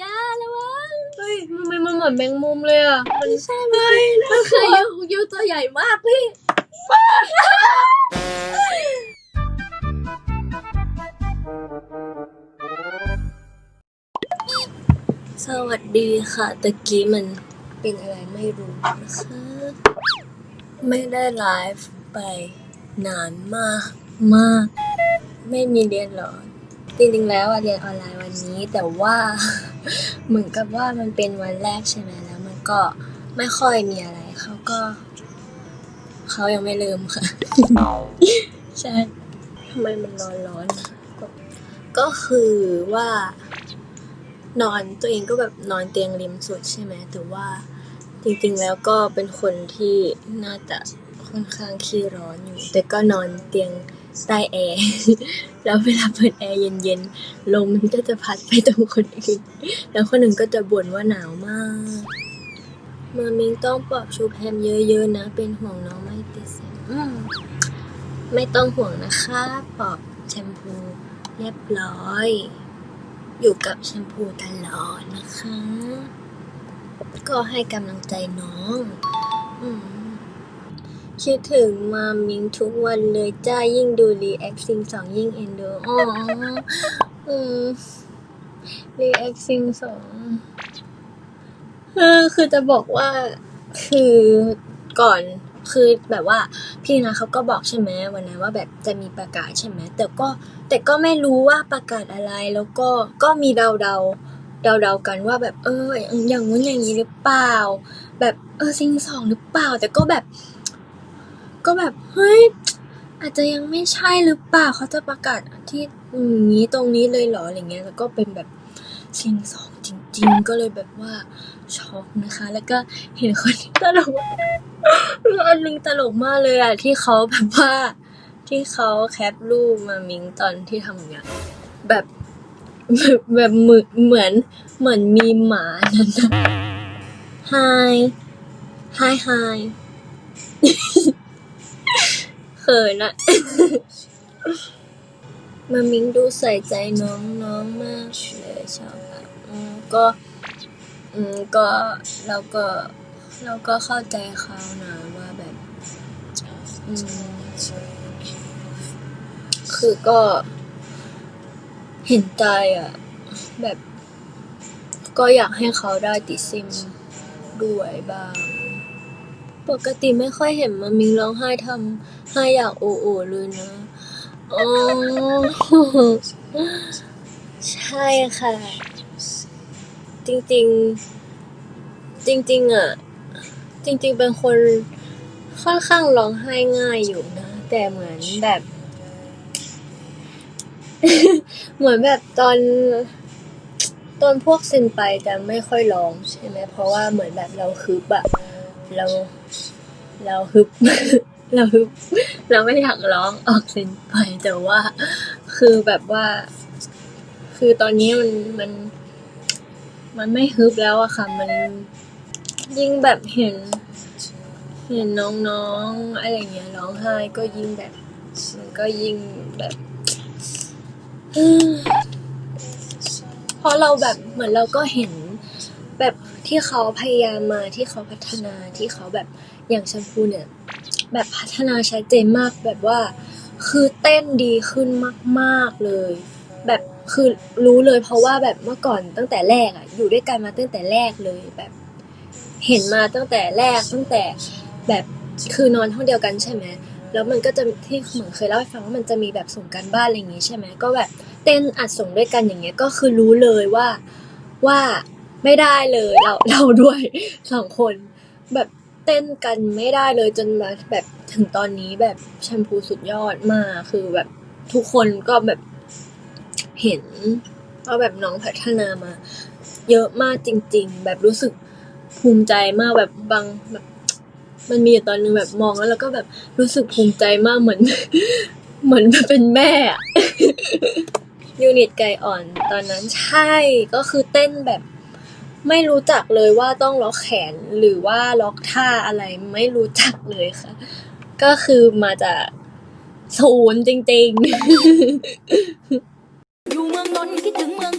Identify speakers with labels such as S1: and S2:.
S1: ยาระวัง
S2: เฮ้ยทำไมมันเหมือนแมงมุมเลยอะมัน
S1: ใช่ไหมมันคือยูยูตัวใหญ่มากพี่
S2: สวัสดีค่ะตะกี้มันเป็นอะไรไม่รู้นะคะไม่ได้ไลฟ์ไปนานมากมาก ไม่มีเรียนหรอจริงๆแล้วอะเรียนออนไลน์วันนี้แต่ว่า เหมือนกับว่ามันเป็นวันแรกใช่ไหมแล้ว มันก็ไม่ค่อยมีอะไรเขาก็เขายังไม่เริ่มค่ะ ใช่ทำไมมันร้อนร้อนก็ก็คือว่านอนตัวเองก็แบบนอนเตียงริมสุดใช่ไหมแต่ว่าจริงๆแล้วก็เป็นคนที่น่าจะค่อนข้างขี้ร้อนอยู่ แต่ก็นอนเตียง ใต้แอร์ แล้วเวลาเปิดแอร์เย็นๆ ลมมันก็จะพัดไปตรงคนอื่น แล้วคนหนึ่งก็จะบ่นว่าหนาวมาก มามิงต้องปลอบชูแพมเยอะๆนะ เป็นห่วงน้องไม่ติดเสียงไม่ต้องห่วงนะคะปลอบแชมพูเรียบร้อย อยู่กับแชมพูตลอดนะคะ ก็ให้กำลังใจน้องอม คิดถึงมามิงทุกวันเลยจ้า ยิ่งดูรีแอคซิงสองยิ่งเอ็นดู อ๋อ อืม รีแอคซิงสองเออคือจะบอกว่า คือก่อนคือแบบว่าพี่นะเขาก็บอกใช่ไหมวันนั้นว่าแบบจะมีประกาศใช่ไหมแต่ก็แต่ก็ไม่รู้ว่าประกาศอะไรแล้วก็ก็มีเดาเดาเดาเดากันว่าแบบเอออย่างงู้นอย่างนี้หรือเปล่า แบบเออซิงสองหรือเปล่า แต่ก็แบบ ก็แบบเฮ้ย อาจจะยังไม่ใช่หรือเปล่า เขาจะประกาศที่อย่างนี้ตรงนี้เลยเหรออะไรเงี้ย แล้วก็เป็นแบบซิงสองจริง ๆ ก็เลยแบบว่าช็อกนะคะ แล้วก็เห็นคนที่ตลกมีอันนึงตลกมากเลยอะที่เขาแบบว่าที่เขาแคปรูปมามิงตอนที่ทำงานแบบแบบเหมือนเหมือนเหมือนมีหมานั่นนะ Hi Hi Hi เขินอะมามิงดูใส่ใจน้องน้องมากเลยชอบอะอืมก็อืมก็เราก็เราก็เข้าใจเขานะว่าแบบอืมคือก็เห็นใจอะ แบบ ก็อยากให้เขาได้ติดซิมด้วยบ้าง ปกติไม่ค่อยเห็นมามิงร้องไห้ทำให้อยากโอโอเลยนะอ๋อใช่ค่ะ จริงๆ จริง ๆอะ จริง ๆ เป็นคนค่อนข้างร้องไห้ง่ายอยู่นะ แต่เหมือนแบบ เหมือนแบบตอนตอนพวกซินไปจะไม่ค่อยร้องใช่ไหมเพราะว่าเหมือนแบบเราฮึบอะ เรา เราฮึบ เราฮึบ เราไม่อยากร้องออกซินไปแต่ว่า คือแบบว่า คือตอนนี้มันมัน มันไม่ฮึบแล้วอะค่ะ มันยิ่งแบบเห็น เห็นน้องๆอะไรอย่างเงี้ยร้องไห้ก็ยิ่งแบบมันก็ยิ่งแบบเพราะเราแบบเหมือนเราก็เห็น แบบที่เขาพยายามมาที่เขาพัฒนาที่เขาแบบอย่างแชมพูเนี่ย แบบพัฒนาชัดเจนมากแบบว่า คือเต้นดีขึ้นมาก ๆเลย แบบคือรู้เลยเพราะว่าแบบเมื่อก่อนตั้งแต่แรกอะอยู่ด้วยกันมาตั้งแต่แรกเลยแบบ เห็นมาตั้งแต่แรกตั้งแต่แบบคือนอนห้องเดียวกันใช่ไหมแล้วมันก็จะที่เหมือนเคยเล่าให้ฟังว่ามันจะมีแบบส่งกันบ้านอะไรอย่างงี้ใช่ไหมก็แบบเต้นอัดส่งด้วยกันอย่างเงี้ยก็คือรู้เลยว่าว่า ไม่ได้เลยเราเราด้วยสองคนแบบเต้นกันไม่ได้เลยจนมาแบบถึงตอนนี้แบบแชมพูสุดยอดมากคือแบบทุกคนก็แบบเห็นว่าแบบน้องพัฒนามา เยอะมากจริง ๆ แบบรู้สึกภูมิใจมากแบบบางแบบมันมีอยู่ตอนนึงแบบมองแล้วเราก็แบบรู้สึกภูมิใจมากเหมือน เหมือนเป็นแม่อะยูนิตไก่อ่อนตอนนั้นใช่ก็คือเต้นแบบ ไม่รู้จักเลยว่าต้องล็อกแขนหรือว่าล็อกท่าอะไรไม่รู้จักเลยค่ะ ก็คือมาจากศูนย์จริงๆ
S3: อยู่เมืองนนท์คิดถึงเมือง